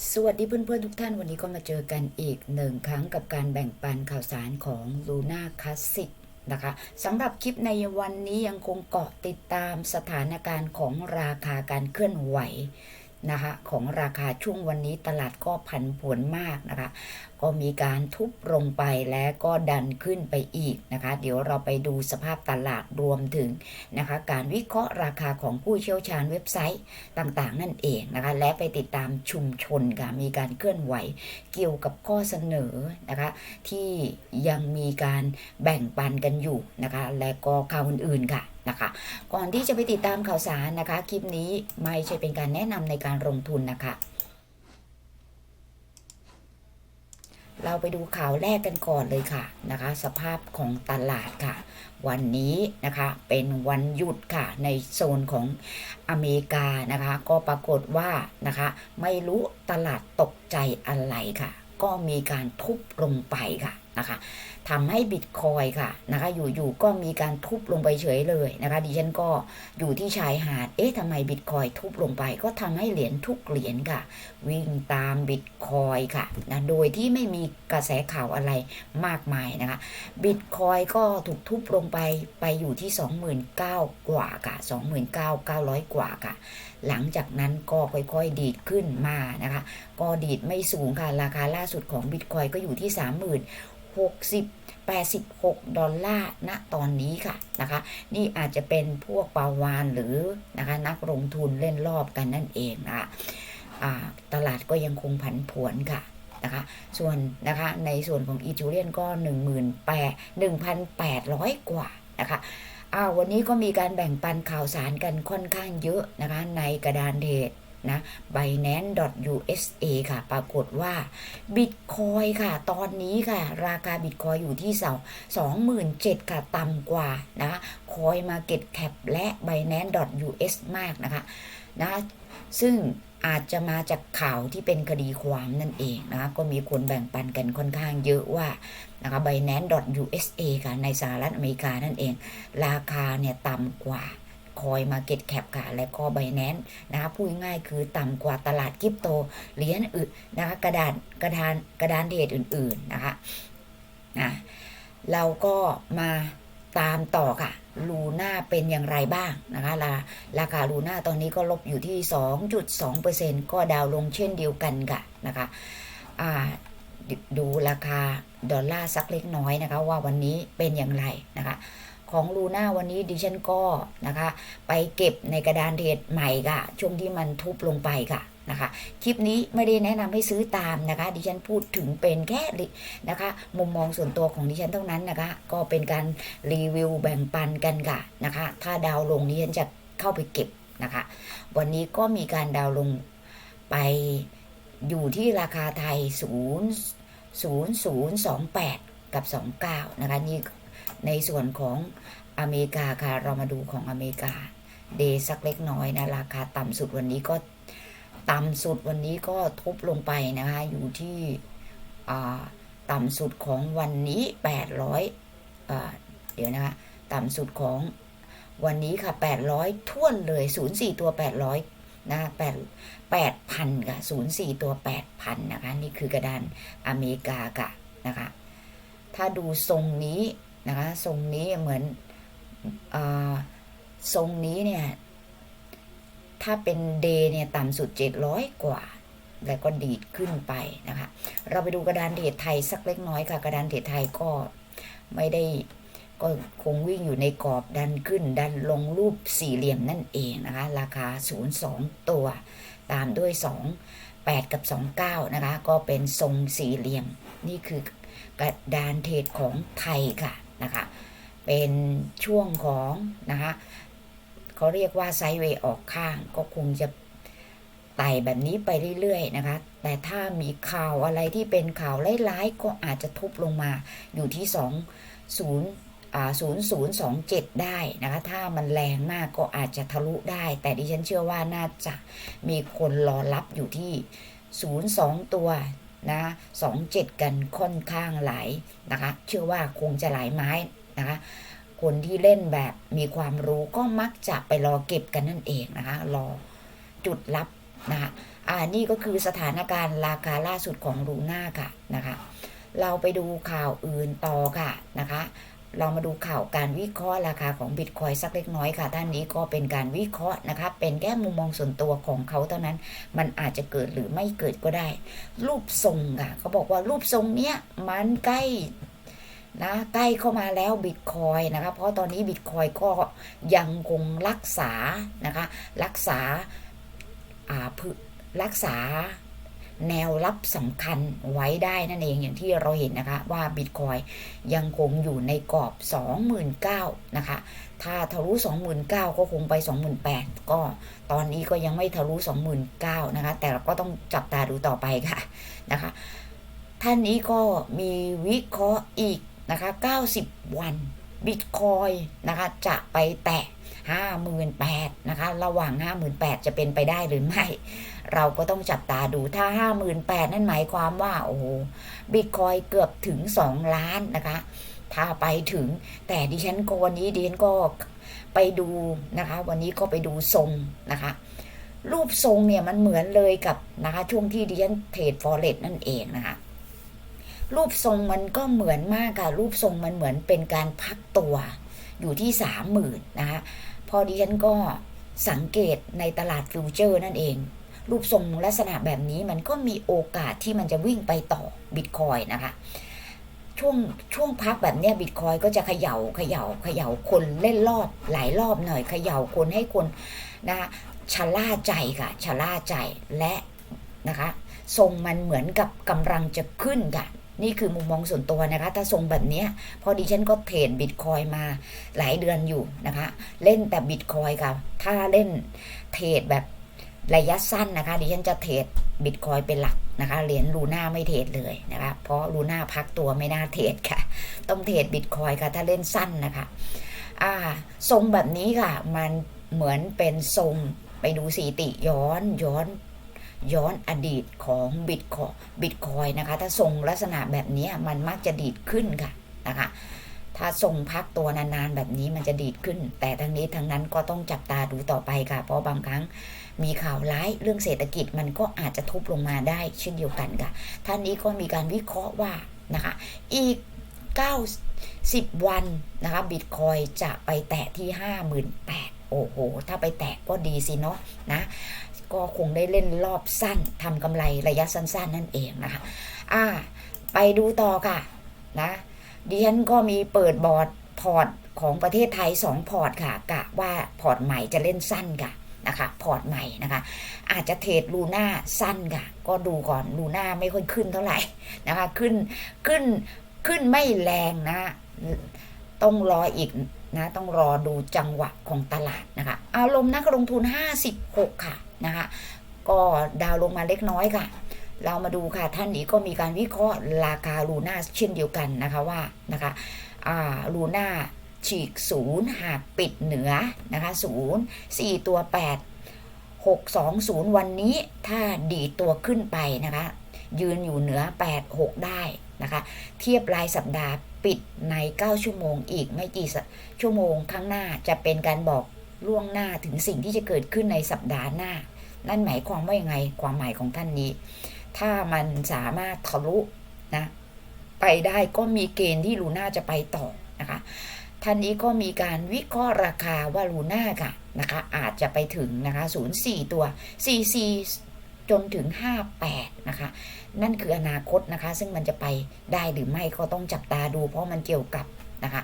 สวัสดีเพื่อนๆทุกท่านวันนี้ก็มาเจอกันอีกหนึ่งครั้งกับการแบ่งปันข่าวสารของลูน่าคลาสสิกนะคะสำหรับคลิปในวันนี้ยังคงเกาะติดตามสถานการณ์ของราคาการเคลื่อนไหว นะคะของราคาช่วงวันนี้ตลาดก็ผันผวนมากนะคะ ก็มีการทุบลงไปและก็ดันขึ้นไปอีกนะคะ เดี๋ยวเราไปดูสภาพตลาดรวมถึงนะคะ การวิเคราะห์ราคาของผู้เชี่ยวชาญเว็บไซต์ต่างๆ นั่นเองนะคะ และไปติดตามชุมชนค่ะมีการเคลื่อนไหวเกี่ยวกับข้อเสนอนะคะ ที่ยังมีการแบ่งปันกันอยู่นะคะ และก็ข่าวอื่นๆค่ะ นะคะ ก่อนที่จะไปติดตามข่าวสารนะคะ คลิปนี้ไม่ใช่เป็นการแนะนำในการลงทุนนะคะ เราไปดูข่าวแรกกันก่อนเลยค่ะนะคะ สภาพของตลาดค่ะ วันนี้นะคะเป็นวันหยุดค่ะในโซนของอเมริกานะคะ ก็ปรากฏว่านะคะ ไม่รู้ตลาดตกใจอะไรค่ะ ก็มีการทุบลงไปค่ะนะคะ ทำให้บิตคอยค่ะนะคะ อยู่ๆก็มีการทุบลงไปเฉยเลยนะคะ ดิฉันก็อยู่ที่ชายหาด เอ๊ะทำไมบิตคอยทุบลงไป ก็ทำให้เหรียญทุกเหรียญค่ะ วิ่งตามบิตคอยค่ะนะโดยที่ไม่มีกระแสข่าวอะไรมากมายนะคะ บิตคอยก็ถูกทุบลงไปไปอยู่ที่ 29,000 กว่าค่ะ 29,900 กว่าค่ะ หลังจากนั้นก็ค่อยๆดีดขึ้นมานะคะ ก็ดีดไม่สูงค่ะ ราคาล่าสุดของบิตคอยก็อยู่ที่60 86 ดอลลาร์ ณ ตอนนี้ค่ะ นะคะ นี่อาจจะเป็นพวกปาวานหรือนะคะ นักลงทุนเล่นรอบกันนั่นเองนะคะตลาดก็ยังคงผันผวนค่ะ นะคะ ส่วนนะคะ ในส่วนของอีจูเลียนก็18,1,800 กว่านะคะอ้าววันนี้ก็มีการแบ่งปันข่าวสารกันค่อนข้างเยอะนะคะ ในกระดานเทรด นะ binance.usa ค่ะ ปรากฏว่า Bitcoin ค่ะ ตอนนี้ค่ะ ราคา Bitcoin อยู่ที่เสา27,000ค่ะ ต่ำกว่านะคะ Coin Market Cap และ binance.us มากนะคะนะซึ่งอาจจะมาจากข่าวที่เป็นคดีความนั่นเองนะคะก็มีคนแบ่งปันกันค่อนข้างเยอะว่านะคะ binance.usa ค่ะในสหรัฐอเมริกานั่นเอง ราคาเนี่ยต่ำกว่า คอยมาเก็ตแคปค่ะ และก็ไบแนนนะคะพูดง่ายคือต่ำกว่าตลาดคริปโตเหรียญอื่นนะคะกระดานกระดานกระดานเดทอื่นๆนะคะนะเราก็มาตามต่อค่ะลูน่าเป็นอย่างไรบ้างนะคะราราคาลูน่าตอนนี้ก็ลบอยู่ที่ 2.2%ก็ดาวลงเช่นเดียวกันค่ะนะคะอ่าดดูราคาดอลลาร์สักเล็กน้อยนะคะว่าวันนี้เป็นอย่างไรนะคะ ของลูน่าวันนี้ดิฉันก็นะคะ ไปเก็บในกระดานเทรดใหม่ค่ะ ช่วงที่มันทุบลงไปค่ะนะคะคลิปนี้ไม่ได้แนะนำให้ซื้อตามนะคะ ดิฉันพูดถึงเป็นแค่นะคะ มุมมองส่วนตัวของดิฉันเท่านั้นนะคะ ก็เป็นการรีวิวแบ่งปันกันค่ะนะคะ ถ้าดาวลงดิฉันจะเข้าไปเก็บนะคะ วันนี้ก็มีการดาวลงไปอยู่ที่ราคาไทย 0 0028 กับ 29 นะคะนี่ ในส่วนของอเมริกาค่ะ เรามาดูของอเมริกา เดย์สักเล็กน้อยนะ ราคาต่ำสุดวันนี้ก็ต่ำสุดวันนี้ก็ทุบลงไปนะคะ อยู่ที่อ่าต่ำสุดของวันนี้ 800อ่าเดี๋ยวนะคะ ต่ำสุดของวันนี้ค่ะ 800ท่วนเลย 04 ตัว 800นะ8 8,000ค่ะ 04 ตัว 8,000นะคะ นี่คือกระดานอเมริกาค่ะนะคะ ถ้าดูทรงนี้ นะคะทรงนี้เหมือนอทรงนี้เนี่ยถ้าเป็นเดย์เนี่ยต่ำสุด 700 กว่า แล้วก็ดีดขึ้นไปนะคะ เราไปดูกระดานเทรดไทยสักเล็กน้อยค่ะ กระดานเทรดไทยก็ไม่ได้ก็คงวิ่งอยู่ในกรอบดันขึ้น ดันลงรูปสี่เหลี่ยมนั่นเองนะคะ ราคา 02 ตัว ตามด้วย 2 8 กับ 29 นะคะ ก็เป็นทรงสี่เหลี่ยม นี่คือกระดานเทรดของไทยค่ะ นะคะ เป็นช่วงของนะคะเขาเรียกว่าไซด์เวย์ออกข้างก็คงจะไต่แบบนี้ไปเรื่อยๆนะคะ แต่ถ้ามีข่าวอะไรที่เป็นข่าวร้ายๆก็อาจจะทุบลงมาอยู่ที่ 2 0อ่า0027 ได้นะคะ ถ้ามันแรงมากก็อาจจะทะลุได้ แต่ดิฉันเชื่อว่าน่าจะมีคนรอรับอยู่ที่ 02 ตัว นะสองเจ็ดกันค่อนข้างหลายนะคะ เชื่อว่าคงจะหลายไม้นะคะคนที่เล่นแบบมีความรู้ก็มักจะไปรอเก็บกันนั่นเองนะคะ รอจุดรับนะคะอ่านี่ก็คือสถานการณ์ราคาล่าสุดของรูน่าค่ะนะคะ เราไปดูข่าวอื่นต่อค่ะนะคะ เรามาดูข่าวการวิเคราะห์ราคาของบิตคอยสักเล็กน้อยค่ะ ท่านนี้ก็เป็นการวิเคราะห์นะคะ เป็นแค่มุมมองส่วนตัวของเขาเท่านั้น มันอาจจะเกิดหรือไม่เกิดก็ได้ รูปทรงค่ะ เขาบอกว่ารูปทรงเนี้ยมันใกล้นะใกล้เข้ามาแล้วบิตคอยนะคะ เพราะตอนนี้บิตคอยก็ยังคงรักษานะคะ รักษาอ่ารักษา แนวรับสำคัญไว้ได้นั่นเองอย่างที่เราเห็นนะคะว่าบิตคอยยังคงอยู่ในกรอบ 29,000นะคะ ถ้าทะลุ 29,000 ก็คงไป 28,000 ก็ตอนนี้ก็ยังไม่ทะลุ 29,000 นะคะ แต่เราก็ต้องจับตาดูต่อไปค่ะนะคะ ท่านนี้ก็มีวิเคราะห์อีกนะคะ 90 วัน บิตคอยนะคะจะไปแตะ 58,000นะคะระหว่าง 58,000 จะเป็นไปได้หรือไม่ เราก็ต้องจับตาดูถ้า 58,000 นั่นหมายความว่า โอ้บิตคอยเกือบถึง 2 ล้านนะคะถ้าไปถึงแต่ดิฉันก็วันนี้ดิฉันก็ไปดูนะคะ วันนี้ก็ไปดูทรงนะคะ รูปทรงเนี่ยมันเหมือนเลยกับนะคะช่วงที่ดิฉันเทรดฟอเรสนั่นเองนะคะ รูปทรงมันก็เหมือนมากค่ะ รูปทรงมันเหมือนเป็นการพักตัวอยู่ที่สามหมื่นนะคะพอดิฉันก็สังเกตในตลาดฟิวเจอร์นั่นเอง รูปทรงลักษณะแบบนี้มันก็มีโอกาสที่มันจะวิ่งไปต่อบิตคอยนะคะ ช่วงช่วงพักแบบเนี้ยบิตคอยก็จะเขย่าเขย่าเขย่าคนเล่นรอบหลายรอบหน่อยเขย่าคนให้คนนะคะชะล่าใจค่ะชะล่าใจและนะคะ ทรงมันเหมือนกับกำลังจะขึ้นค่ะ นี่คือมุมมองส่วนตัวนะคะ ถ้าทรงแบบนี้พอดิฉันก็เทรดบิตคอยมาหลายเดือนอยู่นะคะ เล่นแต่บิตคอยค่ะ ถ้าเล่นเทรดแบบระยะสั้นนะคะดิฉันจะเทรดบิตคอยเป็นหลักนะคะ เหรียญลูน่าไม่เทรดเลยนะคะ เพราะลูน่าพักตัวไม่น่าเทรดค่ะ ต้องเทรดบิตคอยค่ะ ถ้าเล่นสั้นนะคะอ่าทรงแบบนี้ค่ะ มันเหมือนเป็นทรงไปดูสีติย้อนย้อน ย้อนอดีตของบิตคอยบิตคอยนะคะถ้าทรงลักษณะแบบนี้มันมักจะดีดขึ้นค่ะนะคะถ้าทรงพักตัวนานๆแบบนี้มันจะดีดขึ้น แต่ทั้งนี้ทั้งนั้นก็ต้องจับตาดูต่อไปค่ะ เพราะบางครั้งมีข่าวร้ายเรื่องเศรษฐกิจมันก็อาจจะทุบลงมาได้เช่นเดียวกันค่ะ ท่านนี้ก็มีการวิเคราะห์ว่านะคะอีก 90 วันนะคะบิตคอยจะไปแตะที่ 58,000โอ้โห ถ้าไปแตะก็ดีสิเนาะนะ ก็คงได้เล่นรอบสั้นทำกำไรระยะสั้น ๆ นั่นเองนะคะอ่าไปดูต่อค่ะนะดิฉันก็มีเปิดบอร์ดพอร์ตของประเทศไทย 2 พอร์ตค่ะกะว่าพอร์ตใหม่จะเล่นสั้นค่ะนะคะพอร์ตใหม่นะคะ อาจจะเทรดลูน่าสั้นค่ะ ก็ดูก่อนลูน่าไม่ค่อยขึ้นเท่าไหร่นะคะ ขึ้นขึ้นขึ้นไม่แรงนะ ต้องรออีก นะต้องรอดูจังหวะของตลาดนะคะอารมณ์นักลงทุน 56 ค่ะนะคะก็ดาวลงมาเล็กน้อยค่ะ เรามาดูค่ะท่านนี้ก็มีการวิเคราะห์ราคาลูน่าเช่นเดียวกันนะคะว่านะคะลูน่าฉีกศูนย์หากปิดเหนือนะคะศูนย์สี่ตัวแปดหกสองศูนย์วันนี้ถ้าดีตัวขึ้นไปนะคะยืนอยู่เหนือ8 6ได้ นะคะ เทียบรายสัปดาห์ปิดใน 9 ชั่วโมงอีกไม่กี่ชั่วโมงข้างหน้าจะเป็นการบอกล่วงหน้าถึงสิ่งที่จะเกิดขึ้นในสัปดาห์หน้า นั่นหมายความว่ายังไงความหมายของท่านนี้ ถ้ามันสามารถทะลุนะไปได้ก็มีเกณฑ์ที่ลูน่าจะไปต่อนะคะท่านนี้ก็มีการวิเคราะห์ราคาว่าลูน่าค่ะนะคะอาจจะไปถึงนะคะ 04 ตัว 44 จนถึง 58 นะคะ นั่นคืออนาคตนะคะ ซึ่งมันจะไปได้หรือไม่ก็ต้องจับตาดู เพราะมันเกี่ยวกับนะคะ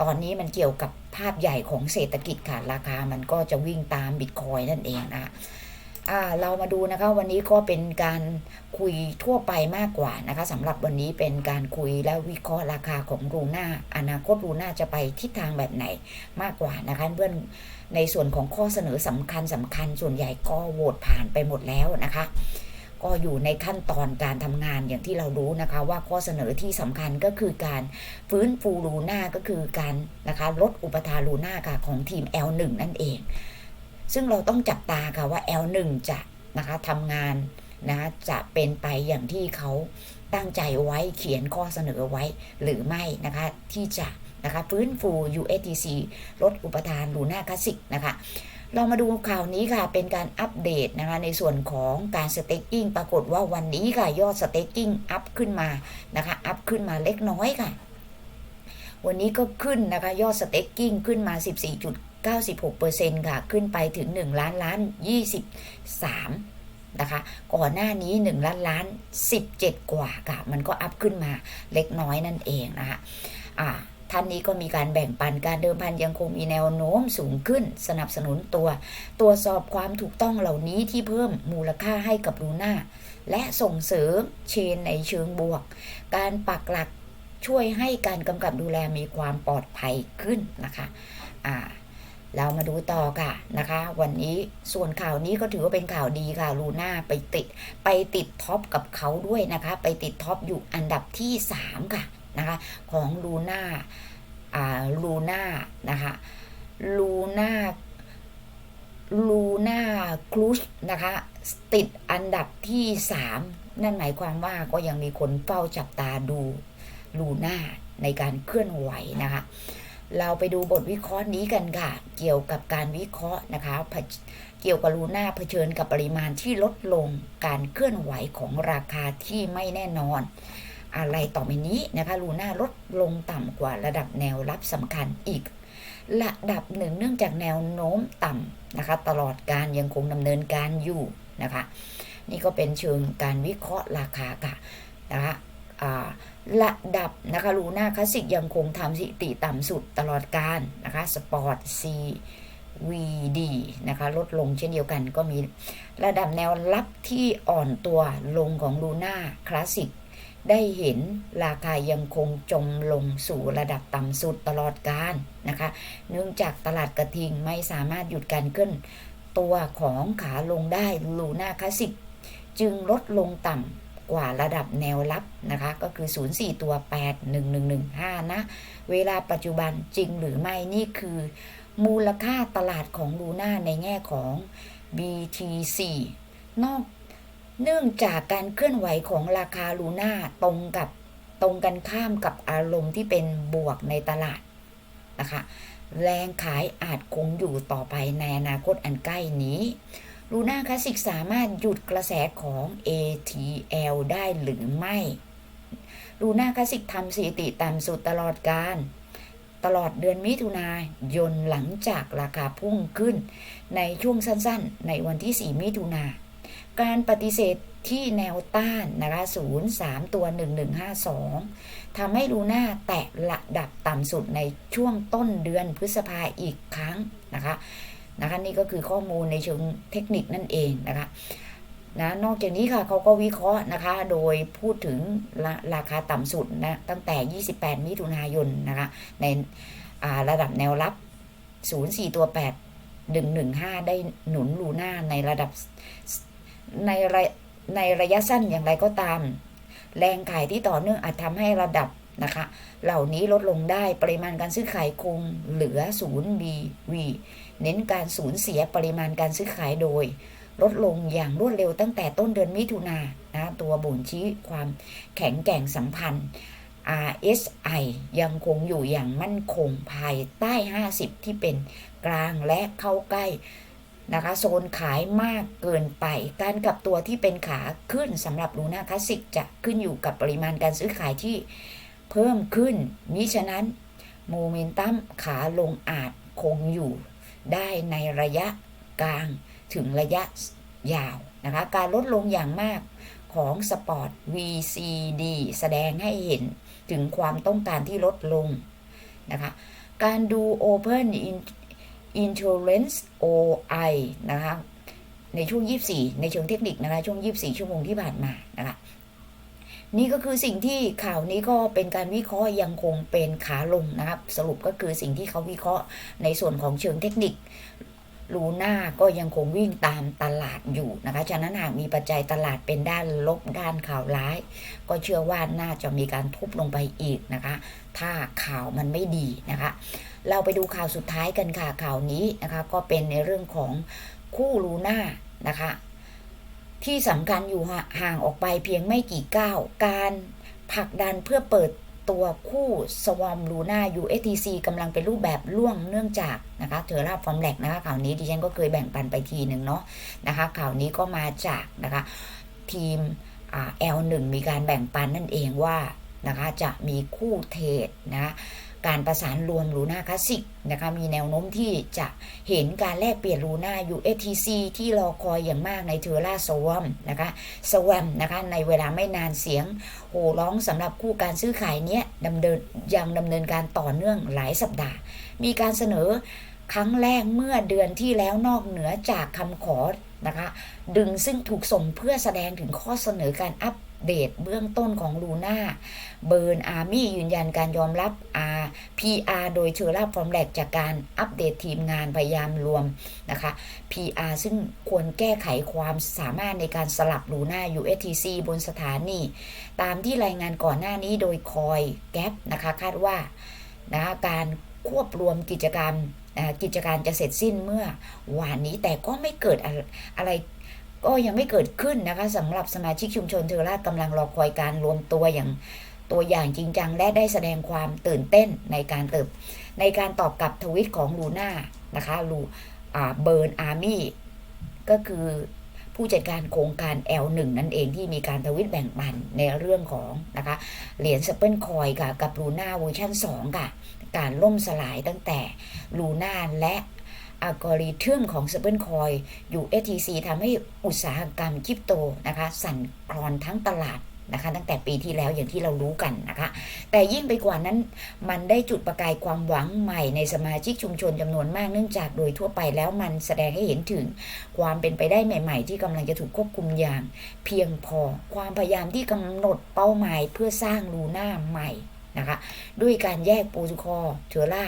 ตอนนี้มันเกี่ยวกับภาพใหญ่ของเศรษฐกิจค่ะ ราคามันก็จะวิ่งตามบิตคอยนั่นเองนะคะอ่าเรามาดูนะคะวันนี้ก็เป็นการคุยทั่วไปมากกว่านะคะสำหรับวันนี้เป็นการคุยและวิเคราะห์ราคาของรูน่าอนาคตรูน่าจะไปทิศทางแบบไหนมากกว่านะคะเพื่อน ในส่วนของข้อเสนอสำคัญสำคัญส่วนใหญ่ก็โหวตผ่านไปหมดแล้วนะคะ ก็อยู่ในขั้นตอนการทำงานอย่างที่เรารู้นะคะ ว่าข้อเสนอที่สำคัญก็คือการฟื้นฟูลูน่าก็คือการนะคะลดอุปทานลูน่าค่ะของทีม L1 นั่นเอง ซึ่งเราต้องจับตาค่ะว่า L1 จะนะคะทำงานนะจะเป็นไปอย่างที่เขาตั้งใจไว้เขียนข้อเสนอไว้หรือไม่นะคะที่จะ นะคะฟื้นฟู USDC ลดอุปทานลูน่าคลาสสิกนะคะเรามาดูข่าวนี้ค่ะ เป็นการอัปเดตนะคะในส่วนของการสเต็กกิ้งปรากฏว่าวันนี้ค่ะ ยอดสเต็กกิ้งอัพขึ้นมานะคะอัพขึ้นมาเล็กน้อยค่ะ วันนี้ก็ขึ้นนะคะ ยอดสเต็กกิ้งขึ้นมา 14.96%ค่ะ ขึ้นไปถึง 1 ล้านล้าน 23นะคะก่อนหน้านี้ 1 ล้านล้าน 17 กว่าค่ะ มันก็อัพขึ้นมาเล็กน้อยนั่นเองนะคะอ่า ท่านนี้ก็มีการแบ่งปันการเดิมพันยังคงมีแนวโน้มสูงขึ้น สนับสนุนตัว ตรวจสอบความถูกต้องเหล่านี้ที่เพิ่มมูลค่าให้กับลูน่าและส่งเสริมเชนในเชิงบวก การปักหลักช่วยให้การกำกับดูแลมีความปลอดภัยขึ้นนะคะอ่าเรามาดูต่อค่ะนะคะ วันนี้ส่วนข่าวนี้ก็ถือว่าเป็นข่าวดีค่ะลูน่าไปติด ไปติดท็อปกับเขาด้วยนะคะ ไปติดท็อปอยู่อันดับที่ 3 ค่ะ นะคะของลูน่าอ่าลูน่านะคะลูน่าลูน่าครูชนะคะติดอันดับที่ 3 นั่นหมายความว่าก็ยังมีคนเฝ้าจับตาดูลูน่าในการเคลื่อนไหวนะคะเราไปดูบทวิเคราะห์นี้กันค่ะ เกี่ยวกับการวิเคราะห์นะคะเผเกี่ยวกับลูน่าเผชิญกับปริมาณที่ลดลงการเคลื่อนไหวของราคาที่ไม่แน่นอน อะไรต่อไปนี้นะคะลูน่าลดลงต่ำกว่าระดับแนวรับสำคัญอีก ระดับหนึ่งเนื่องจากแนวโน้มต่ำนะคะ ตลอดการยังคงดำเนินการอยู่นะคะ นี่ก็เป็นเชิงการวิเคราะห์ราคาค่ะนะคะระดับนะคะลูน่าคลาสสิกยังคงทำสถิติต่ำสุดตลอดการนะคะสปอร์ต CVD นะคะลดลงเช่นเดียวกันก็มีระดับแนวรับที่อ่อนตัวลงของลูน่าคลาสสิก ได้เห็นราคายังคงจมลงสู่ระดับต่ำสุดตลอดการนะคะ เนื่องจากตลาดกระทิงไม่สามารถหยุดการเคลื่อนตัวของขาลงได้ลูน่าคลาสสิกจึงลดลงต่ำกว่าระดับแนวรับนะคะ ก็คือ 04 ตัว81115 นะ เวลาปัจจุบันจริงหรือไม่นี่คือ มูลค่าตลาดของลูน่าในแง่ของ BTC นอก เนื่องจากการเคลื่อนไหวของราคาลูน่าตรงกับตรงกันข้ามกับอารมณ์ที่เป็นบวกในตลาดนะคะแรงขายอาจคงอยู่ต่อไปในอนาคตอันใกล้นี้ลูน่าคลาสสิกสามารถหยุดกระแสของ ATL ได้หรือไม่ลูน่าคลาสสิกทำสถิติต่ำสุดตลอดการ ตลอดเดือนมิถุนายนหลังจากราคาพุ่งขึ้นในช่วงสั้นๆ ในวันที่ 4 มิถุนายน การปฏิเสธที่แนวต้านนะคะ0 3 ตัว 1152 ทำให้ลูน่าแตะระดับต่ำสุดในช่วงต้นเดือนพฤษภาอีกครั้งนะคะนะคะนี่ก็คือข้อมูลในเชิงเทคนิคนั่นเองนะคะนะนอกจากนี้ค่ะเขาก็วิเคราะห์นะคะ โดยพูดถึงราราคาต่ำสุดนะตั้งแต่ 28 มิถุนายนนะคะในระดับแนวรับ 04 ตัว 8 115 ได้หนุนลูน่าในระดับ ในระในระยะสั้นอย่างไรก็ตาม แรงขายที่ต่อเนื่องอาจทำให้ระดับนะคะ เหล่านี้ลดลงได้ปริมาณการซื้อขายคงเหลือ0 BV เน้นการสูญเสียปริมาณการซื้อขายโดย ลดลงอย่างรวดเร็วตั้งแต่ต้นเดือนมิถุนานะตัวบ่งชี้ความแข็งแกร่งสัมพันธ์ RSI ยังคงอยู่อย่างมั่นคงภายใต้ 50 ที่เป็นกลางและเข้าใกล้ นะคะโซนขายมากเกินไป การกลับตัวที่เป็นขาขึ้นสำหรับลูน่าคลาสสิกจะขึ้นอยู่กับปริมาณการซื้อขายที่เพิ่มขึ้น มิฉะนั้นโมเมนตัมขาลงอาจคงอยู่ได้ในระยะกลางถึงระยะยาวนะคะการลดลงอย่างมากของสปอร์ต VCD แสดงให้เห็นถึงความต้องการที่ลดลงนะคะการดู Open Insurance OI นะคะในช่วง 24 ในเชิงเทคนิคนะคะช่วง 24 ชั่วโมงที่ผ่านมานะคะนี่ก็คือสิ่งที่ข่าวนี้ก็เป็นการวิเคราะห์ยังคงเป็นขาลงนะครับสรุปก็คือสิ่งที่เขาวิเคราะห์ในส่วนของเชิงเทคนิคลูน่าก็ยังคงวิ่งตามตลาดอยู่นะคะฉะนั้นหากมีปัจจัยตลาดเป็นด้านลบด้านข่าวร้าย ก็เชื่อว่าน่าจะมีการทุบลงไปอีกนะคะ ถ้าข่าวมันไม่ดีนะคะ เราไปดูข่าวสุดท้ายกันค่ะข่าวนี้นะคะก็เป็นในเรื่องของคู่ลูน่านะคะ ที่สำคัญอยู่ห่างออกไปเพียงไม่กี่ก้าว การผลักดันเพื่อเปิดตัวคู่สวอมลูน่า USTC กำลังเป็นรูปแบบล่วงเนื่องจากนะคะเทอร่าฟอร์มแลกนะคะข่าวนี้ดิฉันก็เคยแบ่งปันไปทีหนึ่งเนาะนะคะข่าวนี้ก็มาจากนะคะทีมอ L1 มีการแบ่งปันนั่นเองว่านะคะจะมีคู่เทรดนะ การประสานรวมลูน่าคลาสสิกนะคะมีแนวโน้มที่จะเห็นการแลกเปลี่ยนลูน่า USTC ที่รอคอยอย่างมากในเทอร่าสวอมนะคะสวอมนะคะในเวลาไม่นานเสียงโห่ร้องสำหรับคู่การซื้อขายเนี้ยดำเนินยังดำเนินการต่อเนื่องหลายสัปดาห์ มีการเสนอครั้งแรกเมื่อเดือนที่แล้วนอกเหนือจากคำขอนะคะดึงซึ่งถูกส่งเพื่อแสดงถึงข้อเสนอการอัป เดตเบื้องต้นของลูน่าเบิร์นอาร์มี่ยืนยันการยอมรับ R PR โดยเชอร่าฟอร์มแลกจากการอัปเดตทีมงานพยายามรวมนะคะ PR ซึ่งควรแก้ไขความสามารถในการสลับลูน่า USTC บนสถานีตามที่รายงานก่อนหน้านี้โดยคอยแก๊ปนะคะคาดว่านะคะการควบรวมกิจกรรมกิจการจะเสร็จสิ้นเมื่อวานนี้แต่ก็ไม่เกิดอะไร ก็ยังไม่เกิดขึ้นนะคะสำหรับสมาชิกชุมชนเทอร่ากำลังรอคอยการรวมตัวอย่างตัวอย่างจริงจังและได้แสดงความตื่นเต้นในการเติบ ในการตอบกลับทวิตของลูน่านะคะลูเบิร์นอาร์มี่ก็คือผู้จัดการโครงการ L1 นั่นเองที่มีการทวิตแบ่งปันในเรื่องของนะคะเหรียญสเปิลคอยกับกับลูน่าเวอร์ชัน2ค่ะการล่มสลายตั้งแต่ลูน่าและ อัลกอริทึมของ s เปิลคอยอยู่ STC ทำให้อุตสาหกรรมคริปโตนะคะ สั่นคลอนทั้งตลาดนะคะ ตั้งแต่ปีที่แล้วอย่างที่เรารู้กันนะคะ แต่ยิ่งไปกว่านั้นมันได้จุดประกายความหวังใหม่ในสมาชิกชุมชนจำนวนมากเนื่องจากโดยทั่วไปแล้วมันแสดงให้เห็นถึง ความเป็นไปได้ใหม่ ๆ ที่กำลังจะถูกควบคุมอย่าง เพียงพอความพยายามที่กำหนดเป้าหมายเพื่อสร้างลูน่าใหม่ นะคะ ด้วยการแยกโปรโตคอเทอร่า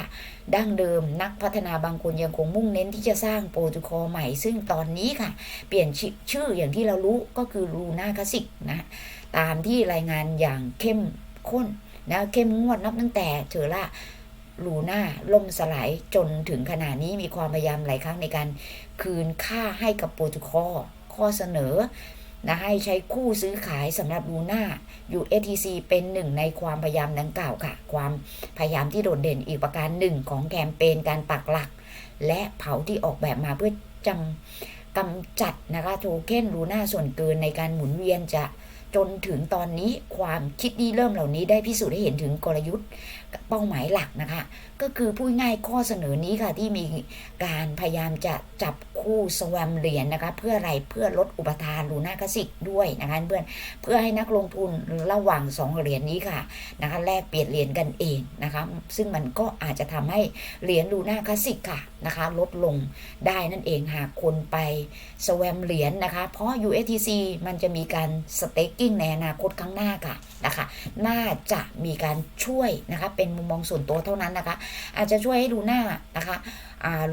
ดั้งเดิมนักพัฒนาบางคนยังคงมุ่งเน้นที่จะสร้างโปรโตคอใหม่ ซึ่งตอนนี้ค่ะ เปลี่ยนชื่อชื่ออย่างที่เรารู้ก็คือลูน่าคลาสิกนะตามที่รายงานอย่างเข้มข้นนะเข้มงวดนับตั้งแต่เทอร่าลูน่าล่มสลายจนถึงขนาดนี้มีความพยายามหลายครั้งในการคืนค่าให้กับโปรโตคอข้อเสนอ นะให้ใช้คู่ซื้อขายสำหรับลูน่า USTC เป็นหนึ่งในความพยายามดังกล่าวค่ะ ความพยายามที่โดดเด่นอีกประการหนึ่งของแคมเปญการปักหลัก และเผาที่ออกแบบมาเพื่อจำกำจัดนะคะโทเค็นลูน่าส่วนเกินในการหมุนเวียนจะจนถึงตอนนี้ความคิดนี้เริ่มเหล่านี้ได้พิสูจน์ให้เห็นถึงกลยุทธ์เป้าหมายหลักนะคะ ก็คือพูดง่ายข้อเสนอนี้ค่ะที่มีการพยายามจะจับคู่สวมเหรียญนะคะ เพื่ออะไรเพื่อลดอุปทานลูน่าคาสิกด้วยนะคะเพื่อนเพื่อให้นักลงทุนระหว่างสองเหรียญนี้ค่ะนะคะแลกเปลี่ยนเหรียญกันเองนะคะซึ่งมันก็อาจจะทำให้เหรียญลูน่าคาสิกค่ะนะคะลดลงได้นั่นเองหากคนไปสวมเหรียญนะคะ เพราะ USTC มันจะมีการสเต็กกิ้งในอนาคตข้างหน้าค่ะนะคะ น่าจะมีการช่วยนะคะเป็นมุมมองส่วนตัวเท่านั้นนะคะอาจจะช่วยให้ดูหน้านะคะ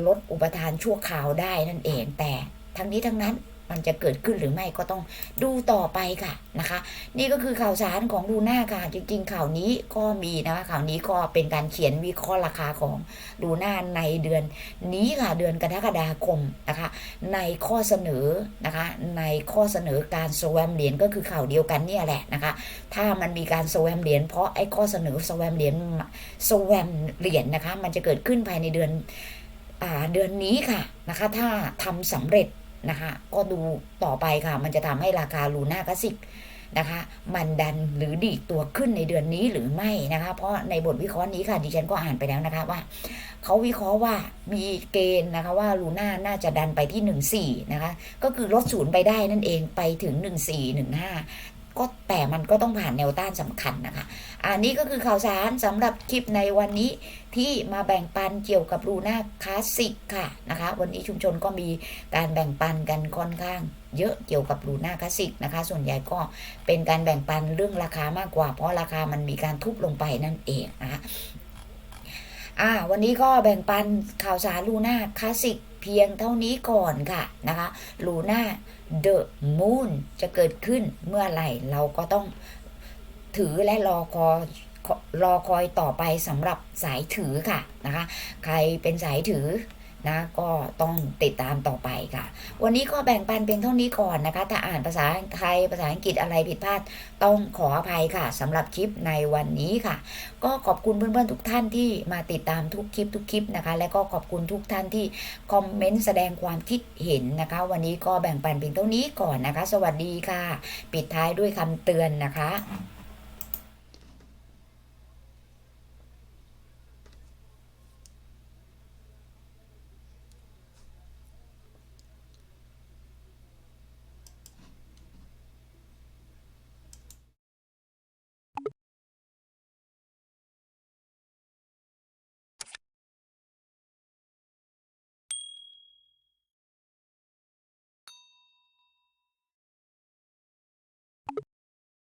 ลดอุปทานชั่วคราวได้นั่นเอง แต่ทั้งนี้ทั้งนั้น มันจะเกิดขึ้นหรือไม่ก็ต้องดูต่อไปค่ะนะคะ นี่ก็คือข่าวสารของลูน่าค่ะ จริง ๆ ข่าวนี้ก็มีนะคะข่าวนี้ก็เป็นการเขียนวิเคราะห์ราคาของลูน่าในเดือนนี้ค่ะเดือนกรกฎาคมนะคะ ในข้อเสนอนะคะ ในข้อเสนอการสวมเหรียญก็คือข่าวเดียวกันเนี่ยแหละนะคะ ถ้ามันมีการสวมเหรียญเพราะไอ้ข้อเสนอสวมเหรียญสวมเหรียญนะคะ มันจะเกิดขึ้นภายในเดือนอ่าเดือนนี้ค่ะนะคะ ถ้าทำสำเร็จ นะคะก็ดูต่อไปค่ะ มันจะทำให้ราคาลูน่ากาสิกนะคะมันดันหรือดีตัวขึ้นในเดือนนี้หรือไม่นะคะ เพราะในบทวิเคราะห์นี้ค่ะดิฉันก็อ่านไปแล้วนะคะว่าเขาวิเคราะห์ว่ามีเกณฑ์นะคะว่าลูน่าน่าจะดันไปที่ 14 นะคะ ก็คือลดศูนย์ไปได้นั่นเองไปถึง 14 15 ก็แต่มันก็ต้องผ่านแนวต้านสำคัญนะคะ อันนี้ก็คือข่าวสารสำหรับคลิปในวันนี้ที่มาแบ่งปันเกี่ยวกับลูน่าคลาสสิกค่ะนะคะ วันนี้ชุมชนก็มีการแบ่งปันกันค่อนข้างเยอะเกี่ยวกับลูน่าคลาสสิกนะคะ ส่วนใหญ่ก็เป็นการแบ่งปันเรื่องราคามากกว่า เพราะราคามันมีการทุบลงไปนั่นเองนะคะอ่าวันนี้ก็แบ่งปันข่าวสารลูน่าคลาสสิก เพียงเท่านี้ก่อนค่ะนะคะลูน่าเดอะมูนจะเกิดขึ้นเมื่อไหร่เราก็ต้องถือและรอคอยรอคอยต่อไปสำหรับสายถือค่ะนะคะ ใครเป็นสายถือ นะก็ต้องติดตามต่อไปค่ะ วันนี้ก็แบ่งปันเพียงเท่านี้ก่อนนะคะ ถ้าอ่านภาษาไทยภาษาอังกฤษอะไรผิดพลาดต้องขออภัยค่ะสำหรับคลิปในวันนี้ค่ะ ก็ขอบคุณเพื่อนๆทุกท่านที่มาติดตามทุกคลิปทุกคลิปนะคะ และก็ขอบคุณทุกท่านที่คอมเมนต์แสดงความคิดเห็นนะคะ วันนี้ก็แบ่งปันเพียงเท่านี้ก่อนนะคะ สวัสดีค่ะ ปิดท้ายด้วยคำเตือนนะคะ